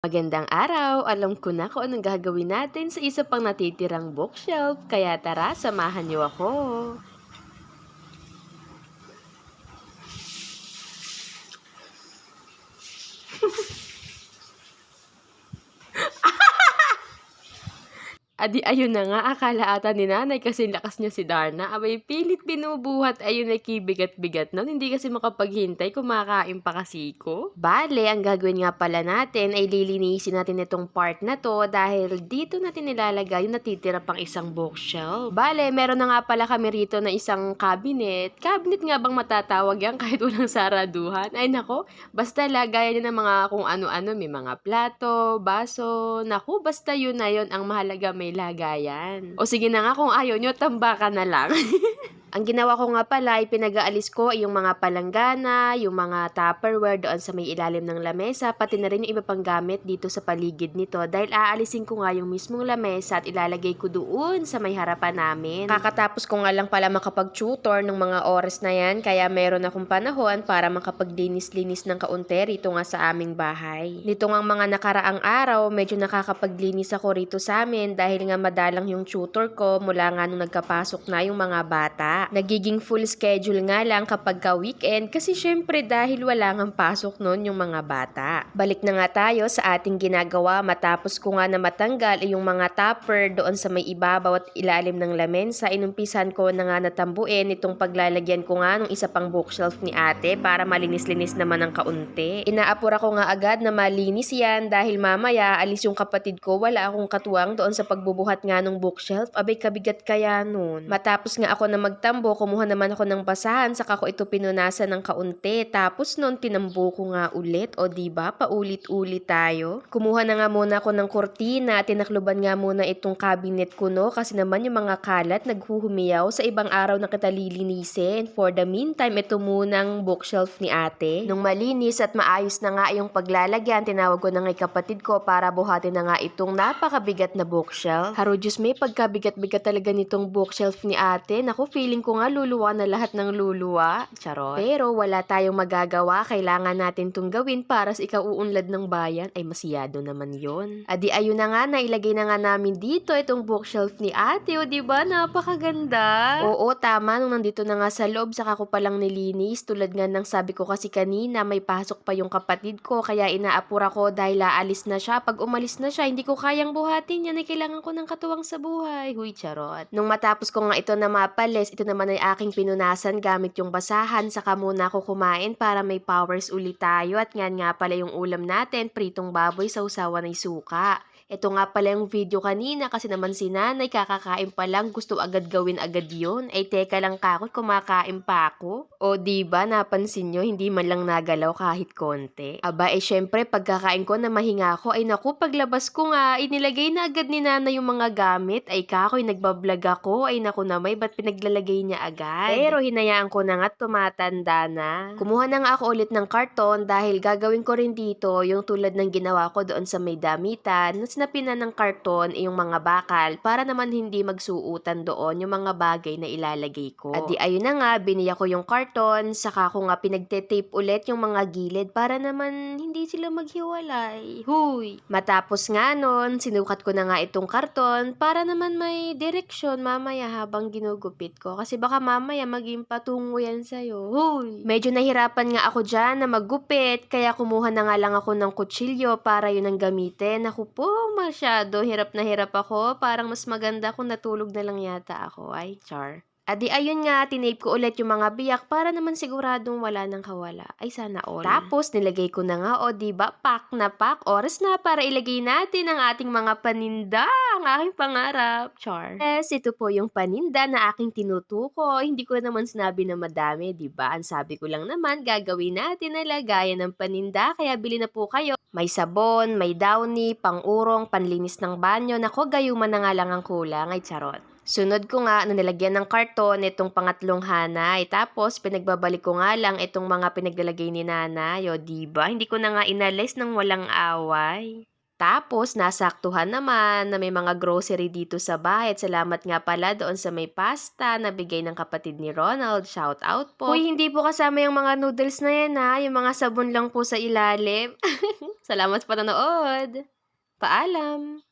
Magandang araw! Alam ko na kung anong gagawin natin sa isa pang natitirang bookshelf, kaya tara, samahan niyo ako. Adi ayun na nga, akala ata ni nanay kasi lakas niya si Darna. Abay, pilit binubuhat. Ayun ay kibigat-bigat nun. Hindi kasi makapaghintay, kumakain pa kasi ko. Bale, ang gagawin nga pala natin ay lilinisin natin itong part na to dahil dito natin nilalagay yung natitira pang isang bookshelf. Bale, meron na nga pala kami rito na isang cabinet. Cabinet nga bang matatawag yan kahit walang saraduhan? Ay nako, basta lagayan niya ng mga kung ano-ano. May mga plato, baso. Naku, basta yun na yun. Ang mahalaga may lagayan. O sige na nga, kung ayaw nyo, tambakan na lang. Ang ginawa ko nga pala ay pinag-aalis ko yung mga palanggana, yung mga tupperware doon sa may ilalim ng lamesa, pati na rin yung iba pang gamit dito sa paligid nito dahil aalisin ko nga yung mismong lamesa at ilalagay ko doon sa may harapan namin. Kakatapos ko nga lang pala makapag-tutor ng mga oras na yan kaya meron akong panahon para makapaglinis-linis ng kaunti rito nga sa aming bahay. Nito nga mga nakaraang araw, medyo nakakapaglinis ako rito sa amin dahil nga madalang yung tutor ko mula nga nung nagkapasok na yung mga bata. Nagiging full schedule nga lang kapag ka weekend kasi syempre dahil wala nga pasok noon yung mga bata. Balik na nga tayo sa ating ginagawa matapos ko nga na matanggal yung mga topper doon sa may ibabaw at ilalim ng lamesa. Inumpisan ko na nga natambuin itong paglalagyan ko nga ng isa pang bookshelf ni ate para malinis-linis naman ng kaunti. Inaapura ko nga agad na malinis yan dahil mamaya alis yung kapatid ko wala akong katuwang doon sa pagbubuhat nga ng bookshelf. Abay kabigat kaya nun. Matapos nga ako na magtambo, kumuha naman ako ng basahan, saka ko ito pinunasan ng kaunti. Tapos noon, tinambo ko nga ulit. O ba paulit-ulit tayo. Kumuha na nga muna ako ng kurtina, tinakluban nga muna itong cabinet ko no, kasi naman yung mga kalat naghuhumiyaw sa ibang araw na kita lilinisin. For the meantime, ito munang bookshelf ni ate. Nung malinis at maayos na nga yung paglalagyan, tinawag ko na nga kapatid ko para buhatin na nga itong napakabigat na bookshelf. Haro Diyos, may pagkabigat-bigat talaga nitong bookshelf ni ate. Naku, feeling ko nga luluwa na lahat ng luluwa. Charot. Pero wala tayong magagawa. Kailangan natin tong gawin para sa ikauunlad ng bayan. Ay, masiyado naman yon. Adi, ayun na nga, nailagay na nga namin dito itong bookshelf ni ate. O, diba? Napakaganda. Oo, tama. Nung nandito na nga sa loob, saka ko palang nilinis. Tulad nga ng sabi ko kasi kanina, may pasok pa yung kapatid ko. Kaya inaapura ko dahil aalis na siya. Pag umalis na siya, hindi ko kayang buhatin yan. Ay, kailangan ko ng katuwang sa buhay. Huy, charot. Nung matapos ko nga ito na mapalis, ito naman ay aking pinunasan gamit yung basahan. Saka muna ako kumain para may powers ulit tayo. At nga nga pala yung ulam natin, pritong baboy sa usawan ng suka. Ito nga pala yung video kanina kasi naman si nanay kakakain pa lang gusto agad gawin agad yon Ay teka lang kakot kumakain pa ako. O di ba napansin nyo hindi man lang nagalaw kahit konti. Aba eh syempre pagkakain ko na mahinga ako ay naku paglabas ko nga inilagay na agad ni nanay yung mga gamit. Ay kakoy nagbablog ako ay naku na may ba't pinaglalagay niya agad. Pero hinayaan ko na nga tumatanda na. Kumuha na nga ako ulit ng karton dahil gagawin ko rin dito yung tulad ng ginawa ko doon sa may damitan na sinapin na ng karton yung mga bakal para naman hindi magsuutan doon yung mga bagay na ilalagay ko. At di ayun na nga, biniya ko yung karton, saka ko nga pinagte-tape ulit yung mga gilid para naman hindi sila maghiwalay. Huy! Matapos nga nun, sinukat ko na nga itong karton para naman may direksyon mamaya habang ginugupit ko. Kasi baka mamaya maging patungo yan sa'yo. Huy! Medyo nahirapan nga ako dyan na maggupit, kaya kumuha na nga lang ako ng kutsilyo para yun ang gamitin. Ako po, masyado. Hirap na hirap ako. Parang mas maganda kung natulog na lang yata ako. Ay, char. Adi ayun nga, tinape ko ulit yung mga biyak para naman siguradong wala nang kawala. Ay sana all. Tapos nilagay ko na nga, o di ba pack na pack. Oras na para ilagay natin ang ating mga paninda. Ang aking pangarap. Char. Yes, ito po yung paninda na aking tinutuko. Hindi ko naman sinabi na madami, di ba? Ang sabi ko lang naman, gagawin natin na lagayan ng paninda. Kaya bili na po kayo. May sabon, may downy, pang-urong, panlinis ng banyo. Nako, gayuman na nga lang ang kulang. Ay, charot. Sunod ko nga na nilagyan ng karton itong pangatlong hanay. Tapos, pinagbabalik ko nga lang itong mga pinaglalagay ni nanay. O, diba? Hindi ko na nga inalis ng walang away. Tapos, nasaktuhan naman na may mga grocery dito sa bahay. At salamat nga pala doon sa may pasta na bigay ng kapatid ni Ronald. Shout out po. Uy, hindi po kasama yung mga noodles na yan ha. Yung mga sabon lang po sa ilalim. salamat sa panonood. Paalam.